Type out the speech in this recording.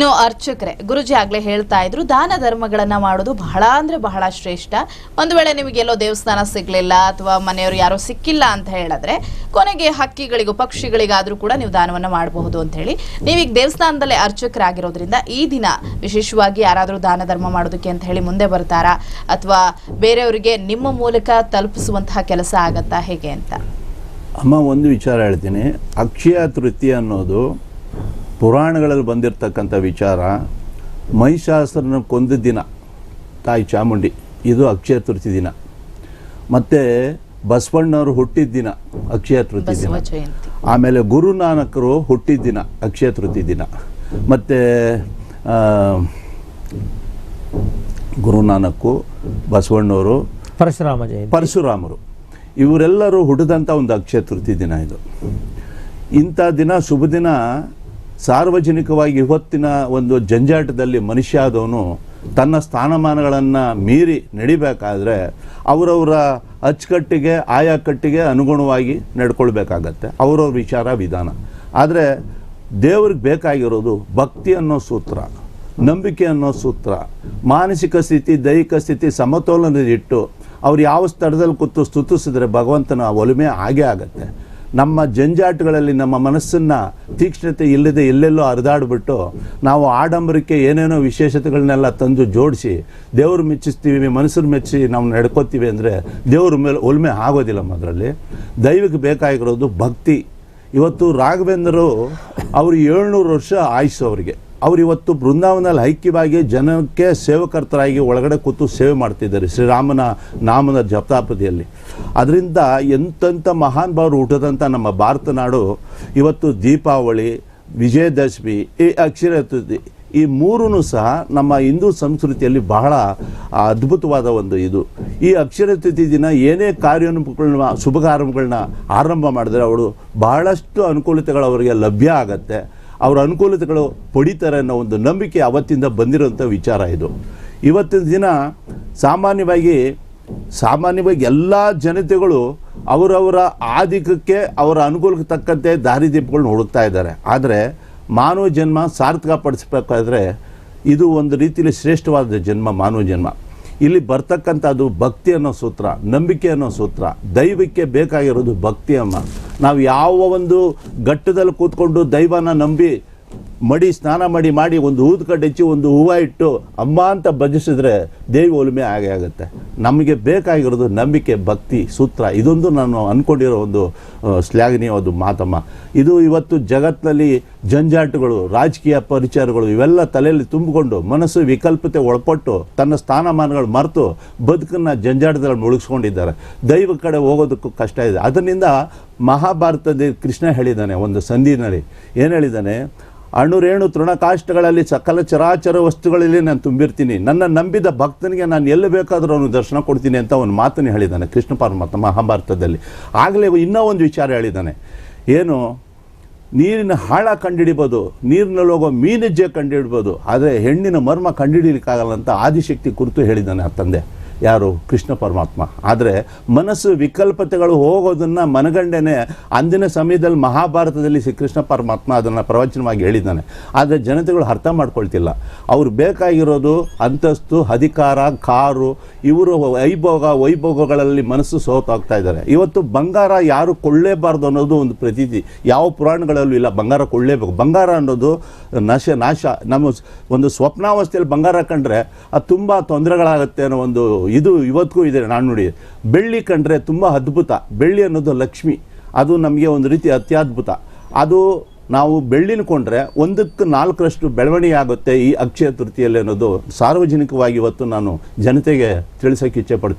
ಇನ್ನು ಅರ್ಚಕರೇ, ಗುರುಜಿ ಆಗ್ಲೇ ಹೇಳ್ತಾ ಇದ್ರು, ದಾನ ಧರ್ಮಗಳನ್ನ ಮಾಡೋದು ಬಹಳ ಅಂದ್ರೆ ಬಹಳ ಶ್ರೇಷ್ಠ. ಒಂದು ವೇಳೆ ನಿಮಗೆ ಎಲ್ಲೋ ದೇವಸ್ಥಾನ ಸಿಗ್ಲಿಲ್ಲ ಅಥವಾ ಮನೆಯವರು ಯಾರು ಸಿಕ್ಕಿಲ್ಲ ಅಂತ ಹೇಳಿದ್ರೆ, ಕೊನೆಗೆ ಹಕ್ಕಿಗಳಿಗೂ, ಪಕ್ಷಿಗಳಿಗಾದ್ರೂ ಕೂಡ ನೀವು ದಾನವನ್ನ ಮಾಡಬಹುದು ಅಂತ ಹೇಳಿ. ನೀವೀಗ ದೇವಸ್ಥಾನದಲ್ಲೇ ಅರ್ಚಕರಾಗಿರೋದ್ರಿಂದ ಈ ದಿನ ವಿಶೇಷವಾಗಿ ಯಾರಾದರೂ ದಾನ ಧರ್ಮ ಮಾಡೋದಕ್ಕೆ ಅಂತ ಹೇಳಿ ಮುಂದೆ ಬರ್ತಾರಾ? ಅಥವಾ ಬೇರೆಯವರಿಗೆ ನಿಮ್ಮ ಮೂಲಕ ತಲುಪಿಸುವಂತಹ ಕೆಲಸ ಆಗತ್ತಾ ಹೇಗೆ ಅಂತ? ಅಮ್ಮ, ಒಂದು ವಿಚಾರ ಹೇಳ್ತೀನಿ. ಅಕ್ಷಯ ತೃತೀಯ ಅನ್ನೋದು ಪುರಾಣಗಳಲ್ಲಿ ಬಂದಿರತಕ್ಕಂಥ ವಿಚಾರ ಮಹಿಷಾಸುರನ ಕೊಂದ ದಿನ ತಾಯಿ ಚಾಮುಂಡಿ ಇದು ಅಕ್ಷಯ ತೃತೀಯ ದಿನ. ಮತ್ತು ಬಸವಣ್ಣವರು ಹುಟ್ಟಿದ ದಿನ ಅಕ್ಷಯ ತೃತೀಯ ದಿನ. ಬಸವ ಜಯಂತಿ. ಆಮೇಲೆ ಗುರುನಾನಕರು ಹುಟ್ಟಿದ ದಿನ ಅಕ್ಷಯ ತೃತೀಯ ದಿನ. ಮತ್ತು ಗುರುನಾನಕ್ಕು ಬಸವಣ್ಣವರು ಪರಶುರಾಮ ಜಯಂತಿ. ಪರಶುರಾಮರು. ಇವರೆಲ್ಲರೂ ಹುಟ್ಟಿದಂಥ ಒಂದು ಅಕ್ಷಯ ತೃತೀಯ ದಿನ ಇದು. ಇಂಥ ದಿನ ಶುಭ ದಿನ ಸಾರ್ವಜನಿಕವಾಗಿ ಇವತ್ತಿನ ಒಂದು ಜಂಜಾಟದಲ್ಲಿ ಮನುಷ್ಯ ಆದವನು ತನ್ನ ಸ್ಥಾನಮಾನಗಳನ್ನು ಮೀರಿ ನಡಿಬೇಕಾದ್ರೆ ಅವರವರ ಅಚ್ಚುಕಟ್ಟಿಗೆ ಆಯಾ ಕಟ್ಟಿಗೆ ಅನುಗುಣವಾಗಿ ನಡ್ಕೊಳ್ಬೇಕಾಗತ್ತೆ. ಅವರವ್ರ ವಿಚಾರ, ವಿಧಾನ. ಆದರೆ ದೇವ್ರಿಗೆ ಬೇಕಾಗಿರೋದು ಭಕ್ತಿ ಅನ್ನೋ ಸೂತ್ರ, ನಂಬಿಕೆ ಅನ್ನೋ ಸೂತ್ರ, ಮಾನಸಿಕ ಸ್ಥಿತಿ, ದೈಹಿಕ ಸ್ಥಿತಿ ಸಮತೋಲನದಿಟ್ಟು ಅವ್ರು ಯಾವ ಸ್ಥಳದಲ್ಲಿ ಕೂತು ಸ್ತುತಿಸಿದ್ರೆ ಭಗವಂತನ ಒಲುಮೆ ಆಗೇ ಆಗತ್ತೆ. ನಮ್ಮ ಜಂಜಾಟಗಳಲ್ಲಿ ನಮ್ಮ ಮನಸ್ಸನ್ನು ತೀಕ್ಷ್ಣತೆ ಇಲ್ಲದೆ ಎಲ್ಲೆಲ್ಲೋ ಹರಿದಾಡ್ಬಿಟ್ಟು ನಾವು ಆಡಂಬರಕ್ಕೆ ಏನೇನೋ ವಿಶೇಷತೆಗಳನ್ನೆಲ್ಲ ತಂದು ಜೋಡಿಸಿ ದೇವ್ರು ಮೆಚ್ಚಿಸ್ತೀವಿ ಮನಸ್ಸನ್ನು ಮೆಚ್ಚಿ ನಾವು ನಡ್ಕೋತೀವಿ ಅಂದರೆ ದೇವ್ರ ಮೇಲೆ ಒಲ್ಮೆ ಆಗೋದಿಲ್ಲ ಅದರಲ್ಲಿ. ದೈವಕ್ಕೆ ಬೇಕಾಗಿರೋದು ಭಕ್ತಿ. ಇವತ್ತು ರಾಘವೇಂದ್ರರು ಅವರು ಏಳ್ನೂರು ವರ್ಷ ಆಯಿಸು ಅವರಿಗೆ. ಅವ್ರು ಇವತ್ತು ಬೃಂದಾವನದಲ್ಲಿ ಐಕ್ಯವಾಗಿ ಜನಕ್ಕೆ ಸೇವಕರ್ತರಾಗಿ ಒಳಗಡೆ ಕೂತು ಸೇವೆ ಮಾಡ್ತಿದ್ದಾರೆ ಶ್ರೀರಾಮನ ನಾಮನ ಜಪತಾಪದಿಯಲ್ಲಿ ಅದರಿಂದ ಎಂತೆಂಥ ಮಹಾನ್ ಭಾವರು ಹುಟ್ಟದಂಥ ನಮ್ಮ ಭಾರತ ನಾಡು, ಇವತ್ತು ದೀಪಾವಳಿ, ವಿಜಯದಶಮಿ, ಈ ಅಕ್ಷರ ಈ ಮೂರೂ ಸಹ ನಮ್ಮ ಹಿಂದೂ ಸಂಸ್ಕೃತಿಯಲ್ಲಿ ಬಹಳ ಅದ್ಭುತವಾದ ಒಂದು ಇದು. ಈ ಅಕ್ಷರ ತಿಥಿ ದಿನ ಏನೇ ಕಾರ್ಯೋನ್ಮುಖಗಳನ್ನ, ಶುಭ ಕಾರ್ಯಗಳನ್ನ ಆರಂಭ ಮಾಡಿದ್ರೆ ಅವಳು ಬಹಳಷ್ಟು ಅನುಕೂಲತೆಗಳು ಅವರಿಗೆ ಲಭ್ಯ ಆಗತ್ತೆ. ಅವರ ಅನುಕೂಲತೆಗಳು ಪಡಿತಾರೆ ಅನ್ನೋ ಒಂದು ನಂಬಿಕೆ ಅವತ್ತಿಂದ ಬಂದಿರೋಂಥ ವಿಚಾರ ಇದು. ಇವತ್ತಿನ ದಿನ ಸಾಮಾನ್ಯವಾಗಿ ಸಾಮಾನ್ಯವಾಗಿ ಎಲ್ಲ ಜನತೆಗಳು ಅವರವರ ಆದಿಕಕ್ಕೆ ಅವರ ಅನುಕೂಲಕ್ಕೆ ತಕ್ಕಂತೆ ದಾರಿದೀಪಗಳನ್ನ ಹುಡುಕ್ತಾ ಇದ್ದಾರೆ. ಆದರೆ ಮಾನವ ಜನ್ಮ ಸಾರ್ಥಕ ಪಡಿಸ್ಬೇಕಾದ್ರೆ ಇದು ಒಂದು ರೀತಿಯಲ್ಲಿ ಶ್ರೇಷ್ಠವಾದ ಜನ್ಮ, ಮಾನವ ಜನ್ಮ. ಇಲ್ಲಿ ಬರ್ತಕ್ಕಂಥದ್ದು ಭಕ್ತಿ ಅನ್ನೋ ಸೂತ್ರ, ನಂಬಿಕೆ ಅನ್ನೋ ಸೂತ್ರ ದೈವಕ್ಕೆ ಬೇಕಾಗಿರೋದು ಭಕ್ತಿ ಅಮ್ಮ. ನಾವು ಯಾವ ಒಂದು ಘಟ್ಟದಲ್ಲಿ ಕೂತ್ಕೊಂಡು ದೈವನ ನಂಬಿ ಮಡಿ, ಸ್ನಾನ ಮಾಡಿ ಮಾಡಿ ಒಂದು ಊದು ಕಡ್ಡಿ ಹಚ್ಚಿ ಒಂದು ಹೂವು ಇಟ್ಟು ಅಮ್ಮ ಅಂತ ಭಜಿಸಿದ್ರೆ ದೇವಿ ಒಲುಮೆ ಆಗೇ ಆಗುತ್ತೆ. ನಮಗೆ ಬೇಕಾಗಿರೋದು ನಂಬಿಕೆ, ಭಕ್ತಿ, ಸೂತ್ರ. ಇದೊಂದು ನಾನು ಅಂದ್ಕೊಂಡಿರೋ ಒಂದು ಶ್ಲಾಘನೀಯ ಶ್ಲಾಘನೀಯವಾದ ಮಾತಮ್ಮ. ಇದು ಇವತ್ತು ಜಗತ್ತಿನಲ್ಲಿ ಜಂಜಾಟಗಳು, ರಾಜಕೀಯ ಪರಿಚಾರಗಳು ಇವೆಲ್ಲ ತಲೆಯಲ್ಲಿ ತುಂಬಿಕೊಂಡು ಮನಸ್ಸು ವಿಕಲ್ಪತೆ ಒಳಪಟ್ಟು ತನ್ನ ಸ್ಥಾನಮಾನಗಳು ಮರೆತು ಬದುಕನ್ನು ಜಂಜಾಟದಲ್ಲಿ ಮುಳುಗಿಸ್ಕೊಂಡಿದ್ದಾರೆ. ದೈವ ಕಡೆ ಹೋಗೋದಕ್ಕೂ ಕಷ್ಟ ಇದೆ. ಅದರಿಂದ ಮಹಾಭಾರತದ ಕೃಷ್ಣ ಹೇಳಿದ್ದಾನೆ ಒಂದು ಸಂಧಿನಲ್ಲಿ. ಏನು ಹೇಳಿದ್ದಾನೆ? ಅಣುರೇಣು ತೃಣಕಾಷ್ಟಗಳಲ್ಲಿ ಸಕಲ ಚರಾಚರ ವಸ್ತುಗಳಲ್ಲಿ ನಾನು ತುಂಬಿರ್ತೀನಿ. ನನ್ನ ನಂಬಿದ ಭಕ್ತನಿಗೆ ನಾನು ಎಲ್ಲಿ ಬೇಕಾದರೂ ಅವನು ದರ್ಶನ ಕೊಡ್ತೀನಿ ಅಂತ ಒಂದು ಮಾತನ್ನು ಹೇಳಿದ್ದಾನೆ ಕೃಷ್ಣ ಪರಮಾತ್ಮ ಮಹಾಭಾರತದಲ್ಲಿ. ಆಗಲೇ ಇನ್ನೂ ಒಂದು ವಿಚಾರ ಹೇಳಿದ್ದಾನೆ. ಏನು? ನೀರಿನ ಹಾಳ ಕಂಡಿಡಿಬೋದು ನೀರಿನಲ್ಲಿ ಹೋಗೋ ಮೀನಜ್ಜೆ ಕಂಡಿಡ್ಬೋದು, ಆದರೆ ಹೆಣ್ಣಿನ ಮರ್ಮ ಕಂಡಿಡಿಲಿಕ್ಕಾಗಲ್ಲ ಅಂತ ಆದಿಶಕ್ತಿ ಕುರಿತು ಹೇಳಿದ್ದಾನೆ ಆ ತಂದೆ. ಯಾರು? ಕೃಷ್ಣ ಪರಮಾತ್ಮ. ಆದರೆ ಮನಸ್ಸು ವಿಕಲ್ಪತೆಗಳು ಹೋಗೋದನ್ನು ಮನಗಂಡೇನೆ ಅಂದಿನ ಸಮಯದಲ್ಲಿ ಮಹಾಭಾರತದಲ್ಲಿ ಶ್ರೀ ಕೃಷ್ಣ ಪರಮಾತ್ಮ ಅದನ್ನು ಪ್ರವಚನವಾಗಿ ಹೇಳಿದ್ದಾನೆ. ಆದರೆ ಜನತೆಗಳು ಅರ್ಥ ಮಾಡ್ಕೊಳ್ತಿಲ್ಲ. ಅವ್ರು ಬೇಕಾಗಿರೋದು ಅಂತಸ್ತು, ಅಧಿಕಾರ, ಕಾರು, ಇವರು ವೈಭೋಗ, ವೈಭೋಗಗಳಲ್ಲಿ ಮನಸ್ಸು ಸೋತಾಗ್ತಾ ಇದ್ದಾರೆ. ಇವತ್ತು ಬಂಗಾರ ಯಾರು ಕೊಳ್ಳೇಬಾರ್ದು ಅನ್ನೋದು ಒಂದು ಪ್ರತೀತಿ. ಯಾವ ಪುರಾಣಗಳಲ್ಲೂ ಇಲ್ಲ ಬಂಗಾರ ಕೊಳ್ಳೇಬೇಕು. ಬಂಗಾರ ಅನ್ನೋದು ನಾಶ ನಾಶ. ನಮ್ಮ ಒಂದು ಸ್ವಪ್ನಾವಸ್ಥೆಯಲ್ಲಿ ಬಂಗಾರ ಕಂಡ್ರೆ ಅದು ತುಂಬ ತೊಂದರೆಗಳಾಗುತ್ತೆ ಅನ್ನೋ ಒಂದು ಇದು ಇವತ್ತಿಗೂ ಇದೆ. ನಾನು ನೋಡಿ, ಬೆಳ್ಳಿ ಕಂಡ್ರೆ ತುಂಬ ಅದ್ಭುತ. ಬೆಳ್ಳಿ ಅನ್ನೋದು ಲಕ್ಷ್ಮಿ. ಅದು ನಮಗೆ ಒಂದು ರೀತಿ ಅತ್ಯದ್ಭುತ. ಅದು ನಾವು ಬೆಳ್ಳಿನ ಕೊಂಡ್ರೆ ಒಂದಕ್ಕೆ ನಾಲ್ಕರಷ್ಟು ಬೆಳವಣಿಗೆ ಆಗುತ್ತೆ ಈ ಅಕ್ಷಯ ತೃತೀಯಲ್ಲಿ ಅನ್ನೋದು. ಸಾರ್ವಜನಿಕವಾಗಿ ಇವತ್ತು ನಾನು ಜನತೆಗೆ ತಿಳಿಸೋಕೆ ಇಚ್ಛೆ ಪಡ್ತೀನಿ.